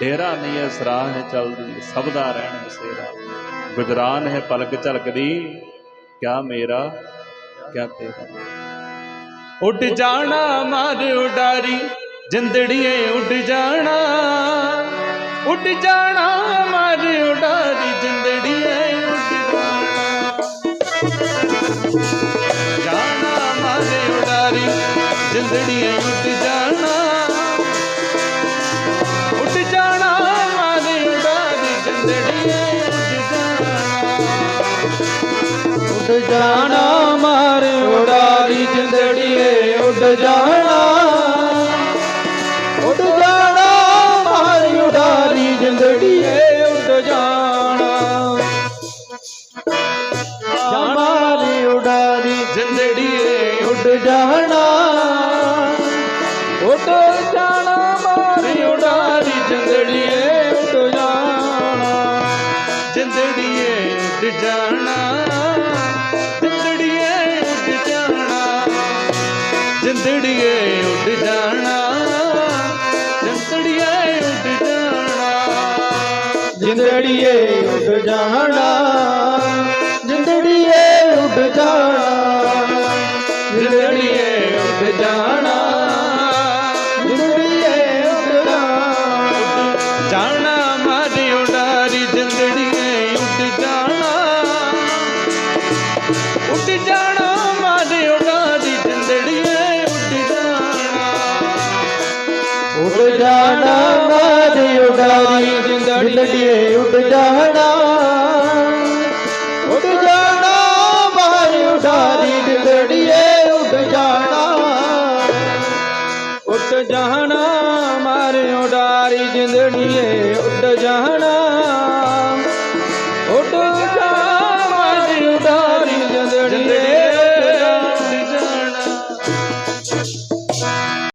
ਡੇਰਾ ਨਹੀਂ ਹੈ, ਸਰਾਹ ਹੈ, ਚਲਦੀ ਸਭ ਦਾ ਰਹਿਣ ਬਸੇਰਾ। ਗੁਜਰਾਨ ਹੈ, ਪਲਕ ਝਲਕਦੀ, ਕਿਆ ਮੇਰਾ, ਕਿਆ ਤੇਰਾ। ਉੱਡ ਜਾਣਾ ਮਾਰ ਉਡਾਰੀ, ਜਿੰਦੜੀਏ ਉੱਡ ਜਾਣਾ। ਉੱਡ ਜਾਣਾ ਮਾਰ ਉਡਾਰੀ, ਜਿੰਦੜੀਏ ਉੱਡ ਜਾਣਾ। ਜਾਣਾ ਮਾਰੇ ਉਡਾਰੀ, ਜਿੰਦੜੀਏ ਉੱਡ ਜਾਣਾ। ਜਾਣਾ ਉੱਡ ਮਾਰ ਉਡਾਰੀ ਜਿੰਦੜੀਏ, ਉੱਡ ਜਾਣਾ। ਉੱਡ ਜਾਣਾ, ਮਾਰ ਉਡਾਰੀ ਜਿੰਦੜੀਏ, ਉੱਡ ਜਾਣਾ। ਮਾਰੀ ਉਡਾਰੀ ਜਿੰਦੜੀਏ, ਉੱਡ ਜਾਣਾ। ਉੱਡ ਜਾਣਾ, ਮਾਰੀ ਉਡਾਰੀ ਜਿੰਦੜੀਏ, ਉੱਡ ਜਾਣਾ। ਜਿੰਦੜੀਏ ਉੱਡ ਜਾਣਾ। ਜਿੰਦੜੀਏ ਉੱਡ ਜਾਣਾ ਜਿੰਦੜੀਏ ਉੱਡ ਜਾਣਾ। ਜਿੰਦੜੀਏ ਉੱਡ ਜਾਣਾ ਜਿੰਦੜੀਏ ਉੱਡ ਜਾਣਾ। ਜਿੰਦੜੀਏ ਉੱਡ ਜਾਣਾ ਜਿੰਦੜੀਏ ਉੱਡ ਜਾਣਾ। ਜਾਣਾ ਮਾਰੀ ਉਡਾਰੀ ਜਿੰਦੜੀਏ ਉੱਡ ਜਾਣਾ। ਉੱਡ ਜਾਣਾ ਜਾਣਾ ਮਾਰੀ ਉਡਾਰੀ ਜਿੰਦੜੀਏ ਉੱਡ ਜਾਣਾ। ਉੱਡ ਜਾਣਾ ਮਾਰੀ ਉਡਾਰੀ ਜਿੰਦੜੀਏ ਉੱਡ ਜਾਣਾ। ਉੱਡ ਜਾਣਾ, ਮਾਰੀ ਉਡਾਰੀ, ਜਿੰਦੜੀਏ ਉੱਡ ਜਾਣਾ।